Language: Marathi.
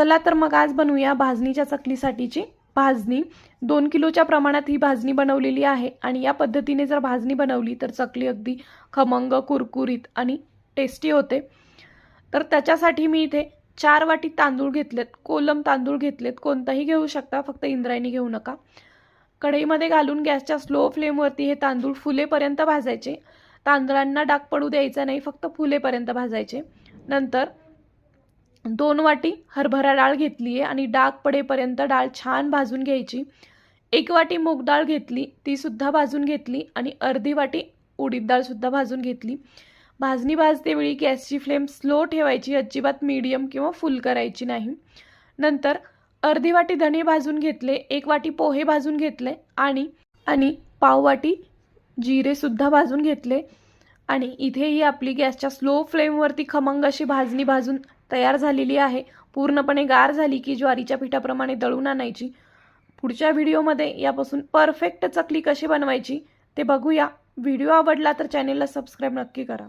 चला तर मग आज बनवूया भाजणीच्या चकलीसाठीची भाजणी. दोन किलोच्या प्रमाणात ही भाजणी बनवलेली आहे आणि या पद्धतीने जर भाजणी बनवली तर चकली अगदी खमंग कुरकुरीत आणि टेस्टी होते. तर त्याच्यासाठी मी इथे चार वाटी तांदूळ घेतलेत कोलम तांदूळ घेतलेत. कोणताही घेऊ शकता फक्त इंद्रायणी घेऊ नका. कढईमध्ये घालून गॅसच्या स्लो फ्लेमवरती हे तांदूळ फुलेपर्यंत भाजायचे. तांदळांना डाग पडू द्यायचा नाही फक्त फुलेपर्यंत भाजायचे. नंतर दोन वाटी हरभरा डाळ घेतली आहे आणि डाग पडेपर्यंत डाळ छान भाजून घ्यायची. एक वाटी मूग डाळ घेतली तीसुद्धा भाजून घेतली आणि अर्धी वाटी उडीद डाळसुद्धा भाजून घेतली. भाजणी भाजतेवेळी गॅसची फ्लेम स्लो ठेवायची अजिबात मीडियम किंवा फुल करायची नाही. नंतर अर्धी वाटी धणे भाजून घेतले एक वाटी पोहे भाजून घेतले आणि आणि पाव वाटी जिरेसुद्धा भाजून घेतले. आणि इथेही आपली गॅसच्या स्लो फ्लेमवरती खमंग अशी भाजणी भाजून तयार झालेली आहे. पूर्णपणे गार झाली की ज्वारीच्या पिठाप्रमाणे दळून आणायची. पुढच्या व्हिडिओमध्ये यापासून परफेक्ट चकली कशी बनवायची ते बघूया. व्हिडिओ आवडला तर चॅनेलला सबस्क्राईब नक्की करा.